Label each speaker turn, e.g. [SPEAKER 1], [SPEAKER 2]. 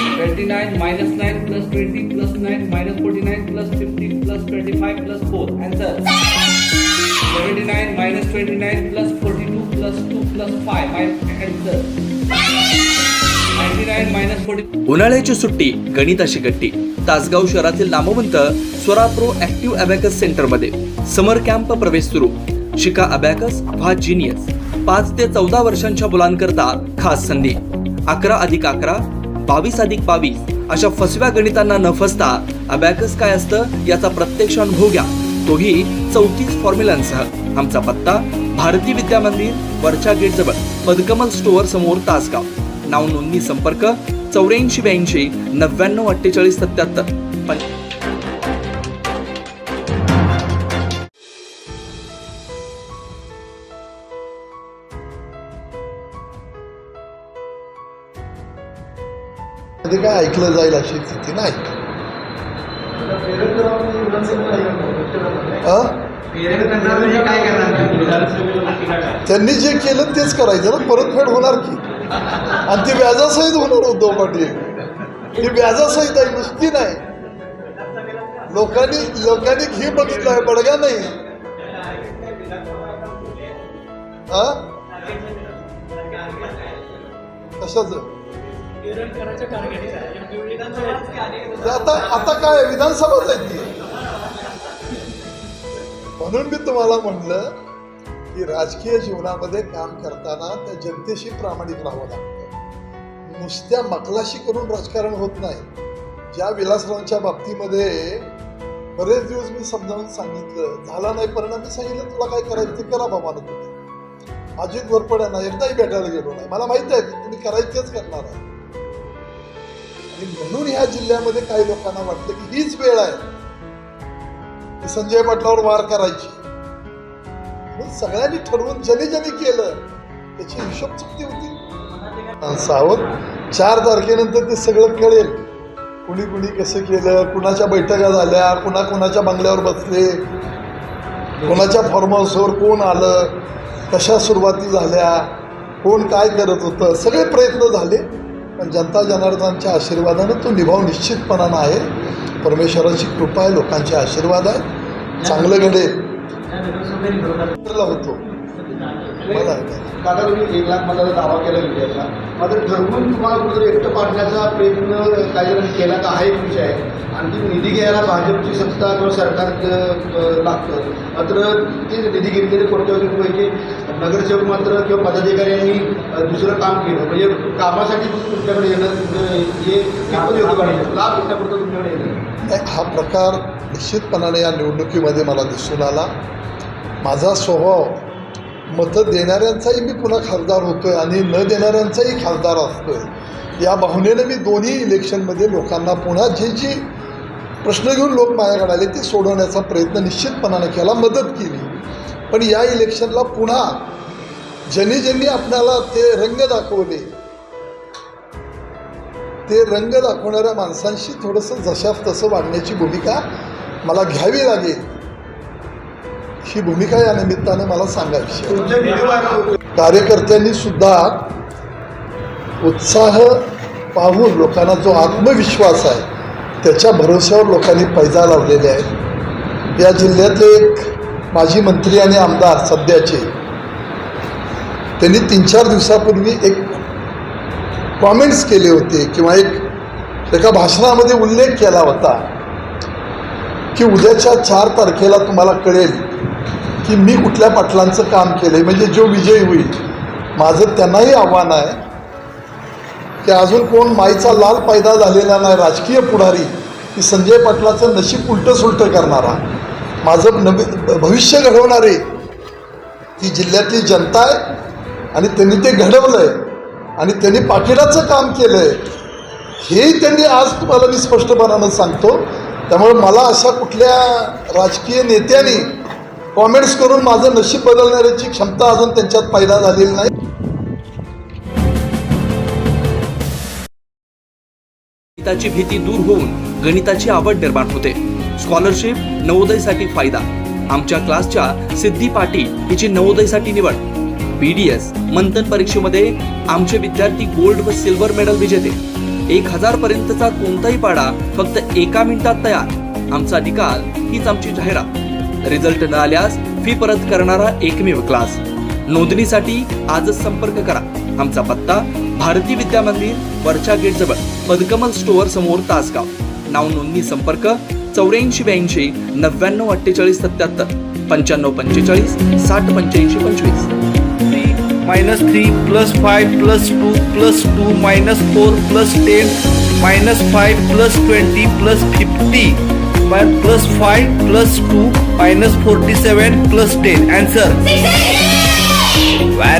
[SPEAKER 1] 29 minus 9 plus 20 plus 9 minus 49 plus 50 plus 25 plus 4. Answer. 79 minus 29 plus 42 plus 2 plus 5. My answer.
[SPEAKER 2] उन्हाळ्याची सुट्टी गणिताशी गट्टी तासगाव शहरातील नामवंत स्वरा प्रो ऍक्टिव्ह अबॅकस सेंटरमध्ये समर कॅम्प प्रवेश सुरू शिका अबॅकस व्हा जिनियस पाच ते चौदा वर्षांच्या मुलांकरता खास संधी अकरा अधिक अकरा बावीस अधिक बावीस अशा फसव्या गणितांना न फसता अबॅकस काय असतं याचा प्रत्यक्ष अनुभव घ्या. तोही चौतीस फॉर्म्युलांसह. आमचा पत्ता भारती विद्या मंदिर वरच्या गेटजवळ पदकमल स्टोअर समोर तासगाव. नाव नोंदणी संपर्क चौऱ्याऐंशी ब्याऐंशी नव्याण्णव अठ्ठेचाळीस सत्याहत्तर. पण
[SPEAKER 3] मध्ये काय ऐकलं जाईल अशी स्थिती नाही? त्यांनी जे केलं तेच करायचं ना. परतफेड होणार की? आणि ती व्याजासहित होणार उद्धव पाटील. ही व्याजासहित आहे नुसती नाही. लोकांनी लोकांनी घी बघितलाय बडगा नाही. हा कशाच? आता आता काय विधानसभाच आहे ती म्हणून मी तुम्हाला म्हणलं की राजकीय जीवनामध्ये काम करताना त्या जनतेशी प्रामाणिक राहावं लागतं. नुसत्या मकलाशी करून राजकारण होत नाही. ज्या विलासरावांच्या बाबतीमध्ये बरेच दिवस मी समजावून सांगितलं. झाला नाही परिणाम मी सांगितलं तुला काय करायचं? ते करा बाबा तुम्ही. अजित वरपड्यांना एकदाही भेटायला गेलो नाही. मला माहीत आहे तुम्ही करायचं तेच करणार आहे. आणि म्हणून ह्या जिल्ह्यामध्ये काही लोकांना वाटलं की हीच वेळ आहे. संजय पाटलावर वार करायची. म्हणून सगळ्यांनी ठरवून ज्याने ज्याने केलं त्याची हिशोब चुकती होती. सावध चार तारखेनंतर ते सगळं कळेल. कुणी कुणी कसं केलं कुणाच्या बैठका झाल्या कुणा कुणाच्या बंगल्यावर बसले कोणाच्या फार्म हाऊसवर कोण आलं कशा सुरुवाती झाल्या कोण काय करत होतं सगळे प्रयत्न झाले. पण जनता जनार्दनांच्या आशीर्वादानं तो निभाव निश्चितपणानं आहे. परमेश्वराची कृपा आहे लोकांचे आशीर्वाद आहे. चांगलं घडेल. होतो. मला
[SPEAKER 4] काका तुम्ही एक लाख मताचा दावा केला विजयाचा. मात्र ठरवून तुम्हाला कुठेतरी एकटं पाडण्याचा प्रयत्न काही जण केला का हा एक विषय आहे. आणखी निधी घ्यायला भाजपची सत्ता किंवा सरकार लागतं. मात्र ते निधी घेतलेले कोट्यवधीपैकी नगरसेवक मात्र किंवा पदाधिकाऱ्यांनी दुसरं काम केलं. म्हणजे कामासाठी तुमच्याकडे येणं हे कितपत योग्य वाटतं? लाभ घेण्यापुरतं तुमच्याकडे येणं
[SPEAKER 3] हा प्रकार निश्चितपणाने या निवडणुकीमध्ये मला दिसून आला. माझा स्वभाव मतं देणाऱ्यांचाही मी पुन्हा खासदार होतोय आणि न देणाऱ्यांचाही खासदार असतोय. या भावनेनं मी दोन्ही इलेक्शनमध्ये लोकांना पुन्हा जे जी प्रश्न घेऊन लोक माझ्याकडे आले ते सोडवण्याचा प्रयत्न निश्चितपणाने केला मदत केली. पण या इलेक्शनला पुन्हा ज्यांनी ज्यांनी आपल्याला ते रंग दाखवले ते रंग दाखवणाऱ्या माणसांशी थोडंसं जशास तसं वाढण्याची भूमिका मला घ्यावी लागेल. ही भूमिका या निमित्तानं मला सांगायची कार्यकर्त्यांनी सुद्धा उत्साह पाहून लोकांना जो आत्मविश्वास आहे त्याच्या भरोश्यावर लोकांनी पैजा लावलेले आहेत. या जिल्ह्यातले एक माजी मंत्री आणि आमदार सध्याचे त्यांनी तीन चार दिवसापूर्वी एक कॉमेंट्स केले होते किंवा एक एका भाषणामध्ये उल्लेख केला होता की उद्याच्या चार तारखेला तुम्हाला कळेल की मी कुठल्या पाटलांचं काम केलं आहे म्हणजे जो विजयी होईल माझं त्यांनाही आव्हान आहे की अजून कोण माईचा लाल पैदा झालेला नाही राजकीय पुढारी की संजय पाटलाचं नशीब उलटं सुलटं करणारा. माझं नवी भविष्य घडवणारे ही जिल्ह्यातली जनता आहे आणि त्यांनी ते घडवलं आहे आणि त्यांनी पाकिटाचं काम केलं आहे हेही त्यांनी आज तुम्हाला मी स्पष्टपणानं सांगतो. त्यामुळे मला अशा कुठल्या राजकीय नेत्यांनी कॉमेंट्स करून माझं नशीब बदलण्याची क्षमता अजून त्यांच्यात पैदा झालेली नाही.
[SPEAKER 2] गणिताची भीती दूर होऊन गणिताची आवड निर्माण होते. स्कॉलरशिप नवोदयसाठी फायदा. आमच्या क्लासच्या सिद्धी पाटील हिची नवोदयसाठी निवड. बी डी एस मंथन परीक्षेमध्ये आमचे विद्यार्थी गोल्ड व सिल्वर मेडल विजेते. एक हजार पर्यंतचा कोणताही पाडा फक्त एका मिनिटात तयार. आमचा निकाल हीच आमची जाहिरात. रिझल्ट न आल्यास फी परत करणारा एकमेव क्लास नोंदणीसाठी आजच संपर्क करा. आमचा पत्ता भारती विद्या मंदिर वरच्या गेट जवळ पदकमल स्टोअर समोर तासगाव. नाव नोंदणी संपर्क चौऱ्याऐंशी ब्याऐंशी नव्याण्णव अठ्ठेचाळीस सत्याहत्तर पंच्याण्णव पंचेचाळीस साठ पंच्याऐंशी पंचवीस.
[SPEAKER 1] Minus three plus five plus two plus two minus four plus ten minus five plus twenty plus fifty plus 5 plus 2 minus 47 plus 10 answer. Very